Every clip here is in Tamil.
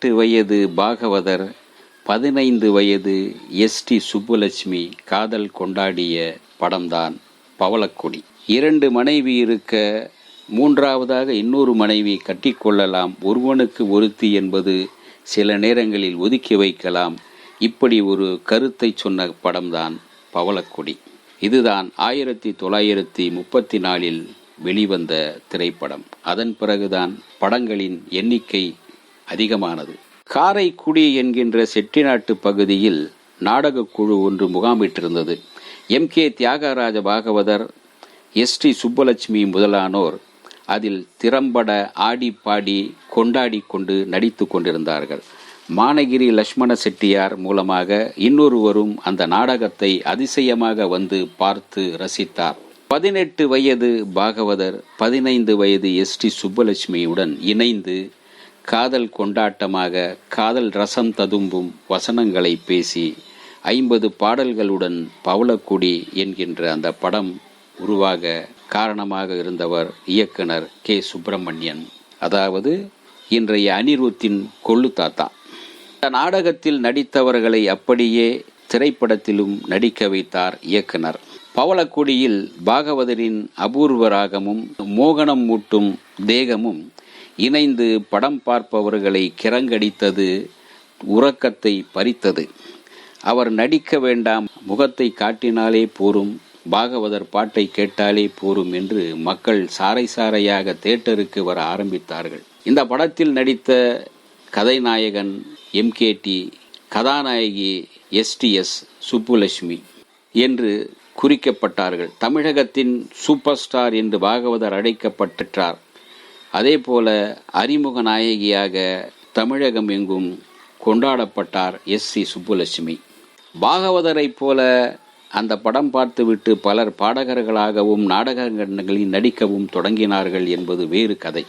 எட்டு வயது பாகவதர் பதினைந்து வயது எஸ்டி சுப்புலட்சுமி காதல் கொண்டாடிய படம்தான் பவளக்கொடி. இரண்டு மனைவி இருக்க மூன்றாவதாக இன்னொரு மனைவி கட்டிக்கொள்ளலாம். ஒருவனுக்கு ஒருத்தி என்பது சில நேரங்களில் ஒதுக்கி வைக்கலாம். இப்படி ஒரு கருத்தை சொன்ன படம்தான் பவளக்கொடி. இதுதான் ஆயிரத்தி தொள்ளாயிரத்தி முப்பத்தி நாலில் வெளிவந்த திரைப்படம். அதன் பிறகுதான் படங்களின் எண்ணிக்கை அதிகமானது. காரைக்குடி என்கின்ற செட்டிநாட்டு பகுதியில் நாடகக்குழு ஒன்று முகாமிட்டிருந்தது. M K Thyagaraja Bhagavathar S D Subbulakshmi முதலானோர் அதில் திறம்பட ஆடி பாடி கொண்டாடி கொண்டு நடித்து கொண்டிருந்தார்கள். மானகிரி லட்சுமண செட்டியார் மூலமாக இன்னொருவரும் அந்த நாடகத்தை அதிசயமாக வந்து பார்த்து ரசித்தார். பதினெட்டு வயது பாகவதர் பதினைந்து வயது எஸ் டி சுப்பலட்சுமியுடன் இணைந்து காதல் கொண்டாட்டமாக காதல் ரசம் ததும்பும் வசனங்களை பேசி ஐம்பது பாடல்களுடன் பவளக்குடி என்கின்ற அந்த படம் உருவாக காரணமாக இருந்தவர் இயக்குனர் கே. சுப்பிரமணியன். அதாவது இன்றைய அனிருத்தின் கொள்ளு தாத்தா. இந்த நாடகத்தில் நடித்தவர்களை அப்படியே திரைப்படத்திலும் நடிக்க வைத்தார் இயக்குனர். பவளக்குடியில் பாகவதரின் அபூர்வ ராகமும் மோகனம் மூட்டும் தேகமும் இணைந்து படம் பார்ப்பவர்களை கிறங்கடித்தது உறக்கத்தை பறித்தது. அவர் நடிக்க வேண்டாம் முகத்தை காட்டினாலே போரும் பாகவதர் பாட்டை கேட்டாலே போரும் என்று மக்கள் சாறை சாறையாக தேட்டருக்கு வர ஆரம்பித்தார்கள். இந்த படத்தில் நடித்த கதைநாயகன் எம்கேடி கதாநாயகி எஸ்டிஎஸ் சுப்புலட்சுமி என்று குறிக்கப்பட்டார்கள். தமிழகத்தின் சூப்பர் ஸ்டார் என்று பாகவதர் அழைக்கப்பட்டார் அதே போல அறிமுக நாயகியாக தமிழகம் எங்கும் கொண்டாடப்பட்டார் எஸ் சி சுப்புலட்சுமி. பாகவதரைப் போல அந்த படம் பார்த்துவிட்டு பலர் பாடகர்களாகவும் நாடகங்களில் நடிக்கவும் தொடங்கினார்கள் என்பது வேறு கதை.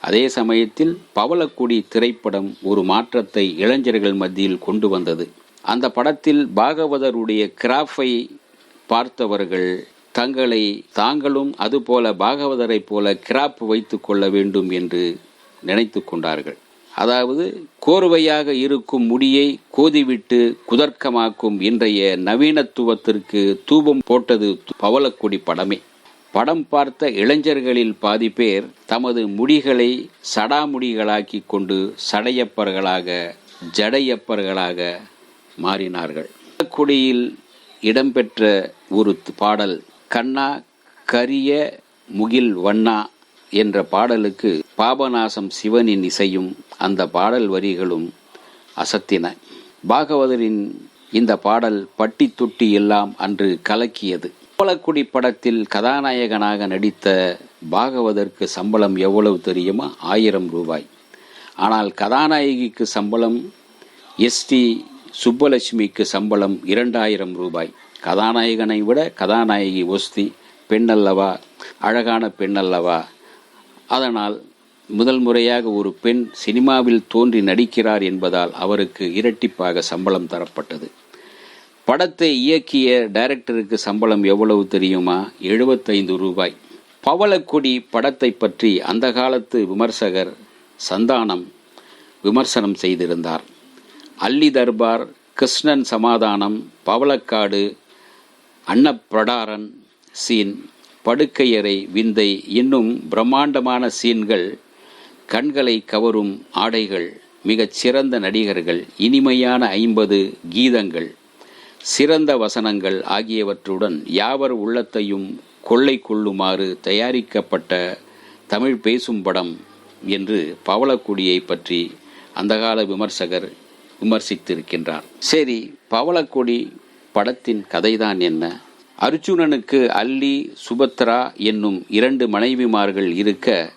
அதே சமயத்தில் பவளக்குடி திரைப்படம் ஒரு மாற்றத்தை இளைஞர்கள் மத்தியில் கொண்டு வந்தது. அந்த படத்தில் பாகவதருடைய கிராஃபை பார்த்தவர்கள் தங்களை தாங்களும் அதுபோல பாகவதரைப் போல கிராப் வைத்து கொள்ள வேண்டும் என்று நினைத்து கொண்டார்கள். அதாவது கோர்வையாக இருக்கும் முடியை கோதிவிட்டு குதர்க்கமாக்கும் இன்றைய நவீனத்துவத்திற்கு தூபம் போட்டது பவளக்குடி படமே. படம் பார்த்த இளைஞர்களில் பாதி பேர் தமது முடிகளை சடாமுடிகளாக்கி கொண்டு சடையப்பர்களாக ஜடையப்பர்களாக மாறினார்கள். பவளக்குடியில் இடம்பெற்ற ஒரு பாடல் கண்ணா கரிய முகில் வண்ணா என்ற பாடலுக்கு பாபநாசம் சிவனின் இசையும் அந்த பாடல் வரிகளும் அசத்தின. பாகவதரின் இந்த பாடல் பட்டி தொட்டி எல்லாம் அன்று கலக்கியது. கோலக்குடி படத்தில் கதாநாயகனாக நடித்த பாகவதற்கு சம்பளம் எவ்வளவு தெரியுமா? ஆயிரம் ரூபாய். ஆனால் கதாநாயகிக்கு சம்பளம் எஸ்டி சுப்பலட்சுமிக்கு சம்பளம் இரண்டாயிரம் ரூபாய். கதாநாயகனை விட கதாநாயகி ஒஸ்தி பெண்ணல்லவா அழகான பெண்ணல்லவா அதனால் முதல் முறையாக ஒரு பெண் சினிமாவில் தோன்றி நடிக்கிறார் என்பதால் அவருக்கு இரட்டிப்பாக சம்பளம் தரப்பட்டது. படத்தை இயக்கிய டைரக்டருக்கு சம்பளம் எவ்வளவு தெரியுமா? எழுபத்தைந்து ரூபாய். பவளக்கொடி படத்தை பற்றி அந்த காலத்து விமர்சகர் சந்தானம் விமர்சனம் செய்திருந்தார். அல்லி தர்பார் கிருஷ்ணன் சமாதானம் பவளக்காடு அன்னப்பிரடாரன் சீன் படுக்கையறை விந்தை இன்னும் பிரம்மாண்டமான சீன்கள் கண்களை கவரும் ஆடைகள் மிகச் சிறந்த நடிகர்கள் இனிமையான ஐம்பது கீதங்கள் சிறந்த வசனங்கள் ஆகியவற்றுடன் யாவர் உள்ளத்தையும் கொள்ளை கொள்ளுமாறு தயாரிக்கப்பட்ட தமிழ் பேசும் படம் என்று பவளக்குடியை பற்றி அந்த கால விமர்சகர் விமர்சித்திருக்கின்றார். சரி பவளக்கொடி படத்தின் கதைதான் என்ன? அர்ஜுனனுக்கு அல்லி சுபத்ரா என்னும் இரண்டு மனைவிமார்கள் இருக்க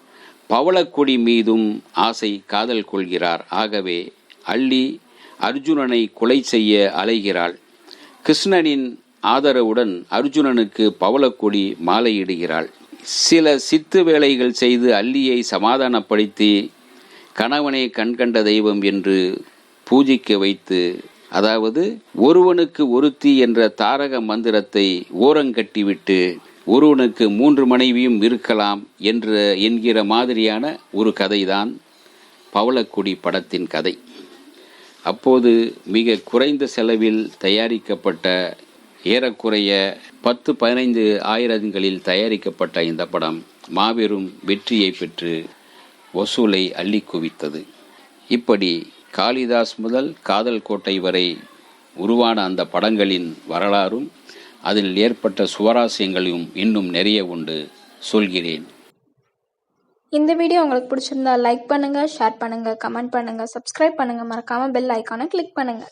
பவளக்கொடி மீதும் ஆசை காதல் கொள்கிறார். ஆகவே அள்ளி அர்ஜுனனை கொலை செய்ய அலைகிறாள். கிருஷ்ணனின் ஆதரவுடன் அர்ஜுனனுக்கு பவளக்கொடி மாலையிடுகிறாள். சில சித்து வேலைகள் செய்து அல்லியை சமாதானப்படுத்தி கணவனை கண்கண்ட தெய்வம் என்று பூஜிக்க வைத்து அதாவது ஒருவனுக்கு ஒருத்தி என்ற தாரக மந்திரத்தை ஓரங்கட்டிவிட்டு ஒருவனுக்கு மூன்று மனைவியும் இருக்கலாம் என்ற என்கிற மாதிரியான ஒரு கதைதான் பவளக்குடி படத்தின் கதை. அப்போது மிக குறைந்த செலவில் தயாரிக்கப்பட்ட ஏறக்குறைய பத்து பதினைந்து ஆயிரங்களில் தயாரிக்கப்பட்ட இந்த படம் மாபெரும் வெற்றியை பெற்று வசூலை அள்ளி குவித்தது. இப்படி காளிதாஸ் முதல் காதல் கோட்டை வரை உருவான அந்த படங்களின் வரலாறும் அதில் ஏற்பட்ட சுவாரஸ்யங்களும் இன்னும் நிறைய உண்டு. சொல்கிறேன். இந்த வீடியோ உங்களுக்கு பிடிச்சிருந்தா லைக் பண்ணுங்க ஷேர் பண்ணுங்க கமெண்ட் பண்ணுங்க சப்ஸ்கிரைப் பண்ணுங்க. மறக்காம பெல் ஐக்கானை கிளிக் பண்ணுங்க.